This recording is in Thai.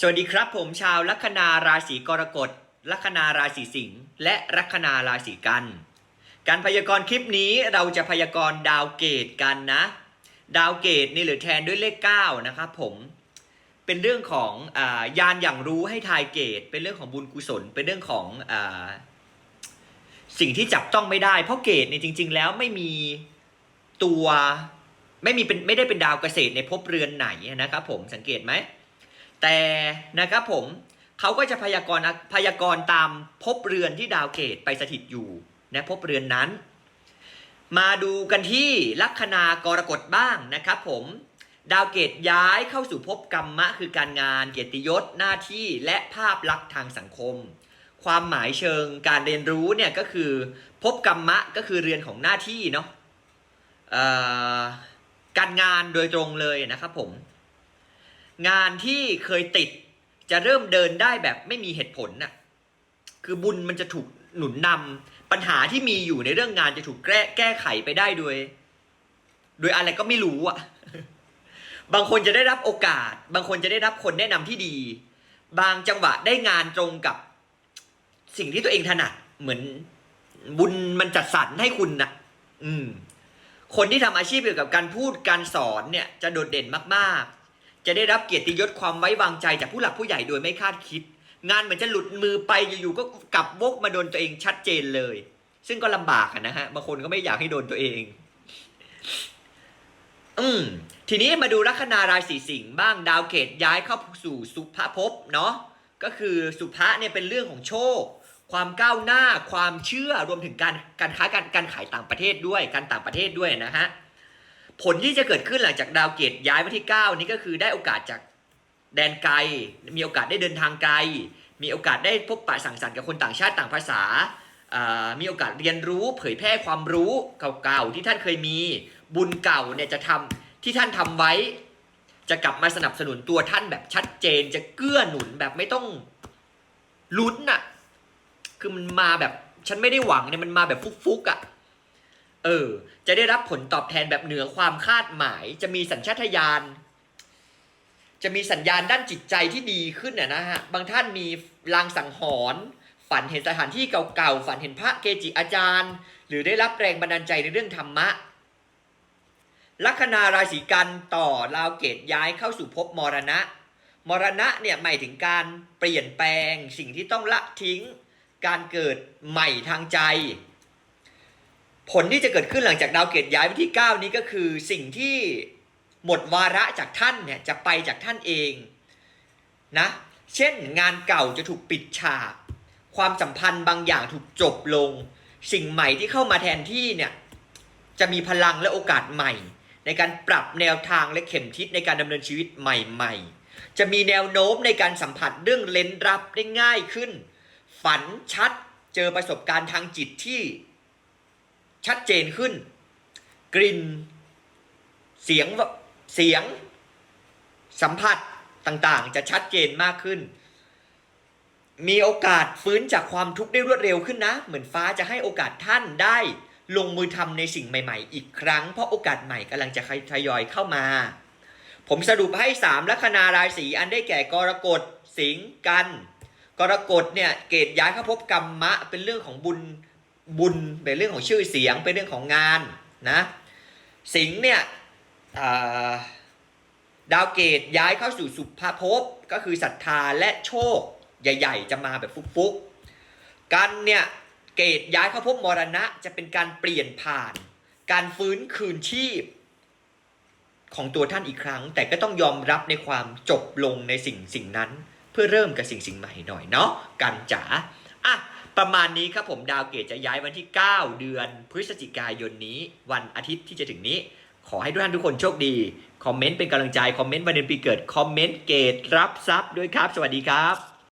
สวัสดีครับผมชาวลัคนาราศีกรกฎ ลัคนาราศีสิงห์และลัคนาราศีกัน การพยากรณ์คลิปนี้เราจะพยากรณ์ดาวเกตกันนะ ดาวเกตนี่หรือแทนด้วยเลข 9 นะครับผมเป็นเรื่องของอยานอย่างรู้ให้ทายเกต เป็นเรื่องของบุญกุศล เป็นเรื่องของอสิ่งที่จับต้องไม่ได้ เพราะเกตเนี่ยจริง ๆ แล้วไม่มีตัวไม่มีเป็นไม่ได้เป็นดาวเกษตรในภพเรือนไหนนะครับผมสังเกตไหม แต่นะครับผมเขาก็จะพยากรณ์พยากรณ์ตามภพเรือนที่ดาวเกตไปสถิตอยู่นะภพเรือนนั้น มาดูกันที่ลัคนากรกฎบ้างนะครับผมดาวเกตย้ายเข้าสู่ภพกรรมะ คือการงานเกียรติยศหน้าที่และภาพลักษณ์ทางสังคม ความหมายเชิงการเรียนรู้เนี่ยก็คือภพกรรมะก็คือเรือนของหน้าที่เนาะการงานโดยตรงเลยนะครับผม งานที่เคยติดจะเริ่มเดินได้แบบไม่มีเหตุผลน่ะ คือบุญมันจะถูกหนุนนำปัญหาที่มีอยู่ในเรื่องงานจะถูกแก้แก้ไขไปได้โดย โดยอะไรก็ไม่รู้อะ บางคนจะได้รับโอกาส บางคนจะได้รับคนแนะนำที่ดี บางจังหวะได้งานตรงกับ สิ่งที่ตัวเองถนัด เหมือนบุญมันจัดสรรให้คุณน่ะ อืม คนที่ทำอาชีพเกี่ยวกับการพูดการสอนเนี่ย จะโดดเด่นมาก ๆ จะได้รับเกียรติยศความไว้วางใจจากผู้หลักผู้ใหญ่โดยไม่คาดคิด งานเหมือนจะหลุดมือไปอยู่ๆก็กลับวกมาโดนตัวเองชัดเจนเลย ซึ่งก็ลำบากนะฮะบางคนก็ไม่อยากให้โดนตัวเอง อืมทีนี้มาดูลัคนาราศีสิงห์บ้างดาวเกตย้ายเข้าสู่สุภภพเนาะก็คือสุภะเนี่ยเป็นเรื่องของโชค ความก้าวหน้า ความเชื่อรวมถึงการการค้าการการขายต่างประเทศด้วยการต่างประเทศด้วยนะฮะ ผลที่จะเกิดขึ้นหลังจากดาวเกตย้ายมาที่ 9 นี่ก็คือได้โอกาสจากแดนไกล มีโอกาสได้เดินทางไกล มีโอกาสได้พบปะสังสรรค์กับคนต่างชาติต่างภาษา มีโอกาสเรียนรู้เผยแพร่ความรู้เก่าๆที่ท่านเคยมี บุญเก่าเนี่ยจะทำที่ท่านทำไว้ จะกลับมาสนับสนุนตัวท่านแบบชัดเจน จะเกื้อหนุนแบบไม่ต้องลุ้นน่ะ คือมันมาแบบฉันไม่ได้หวังเนี่ยมันมาแบบฟุกๆอะ่ะ เออ จะได้รับผลตอบแทนแบบเหนือความคาดหมาย จะมีสัญชาตญาณ จะมีสัญญาณด้านจิตใจที่ดีขึ้นน่ะนะฮะ บางท่านมีลางสังหรณ์ ฝันเห็นสถานที่เก่าๆ ฝันเห็นพระเกจิอาจารย์ หรือได้รับแรงบันดาลใจในเรื่องธรรมะ ลัคนาราศีกันต่อราวเกตย้ายเข้าสู่ภพมรณะ มรณะเนี่ยหมายถึงการเปลี่ยนแปลงสิ่งที่ต้องละทิ้ง การเกิดใหม่ทางใจ ผลที่จะเกิดขึ้นหลังจากดาวเกตย้ายไปที่ 9 นี้ก็คือสิ่งที่หมดวาระจากท่านเนี่ยจะไปจากท่านเองนะเช่นงานเก่าจะถูกปิดฉาก ความสัมพันธ์บางอย่างถูกจบลง สิ่งใหม่ที่เข้ามาแทนที่เนี่ยจะมีพลังและโอกาสใหม่ ในการปรับแนวทางและเข็มทิศในการดำเนินชีวิตใหม่ ๆ จะมีแนวโน้มในการสัมผัสเรื่องเล้นลับได้ง่ายขึ้น ฝันชัดเจอประสบการณ์ทางจิตที่ ชัดเจนขึ้น กลิ่น เสียงเสียง สัมผัสต่างๆ จะชัดเจนมากขึ้น มีโอกาสฟื้นจากความทุกข์ได้รวดเร็วขึ้นนะ เหมือนฟ้าจะให้โอกาสท่านได้ลงมือทำในสิ่งใหม่ ๆ อีกครั้ง เพราะโอกาสใหม่กำลังจะทยอยเข้ามา ผมสรุปให้สามลัคนาราศีอันได้แก่กรกฎสิงห์กัน กรกฎเนี่ยเกตย้ายเข้าพบกรรมะเป็นเรื่องของบุญ บุญเป็นเรื่องของชื่อเสียงเป็นเรื่องของงานนะสิงห์เนี่ยาดาวเกตย้ายเข้าสู่สุภภพก็คือศรัทธาและโชคใหญ่ ๆ จะมาแบบฟุกๆกันเนี่ยเกตย้ายเข้าพบมรณะจะเป็นการเปลี่ยนผ่าน การฟื้นคืนชีพ ของตัวท่านอีกครั้ง แต่ก็ต้องยอมรับในความจบลงในสิ่งสิ่งนั้น เพื่อเริ่มกับสิ่งสิ่งใหม่หน่อยเนาะกันจ๋าอะ ประมาณนี้ครับผมดาวเกตจะย้ายวันที่ 9 เดือนพฤศจิกายนนี้ วันอาทิตย์ที่จะถึงนี้ ขอให้ทุกท่านทุกคนโชคดี คอมเมนต์เป็นกำลังใจ คอมเมนต์วันเดือนปีเกิด คอมเมนต์เกตรับทรัพย์ด้วยครับ สวัสดีครับ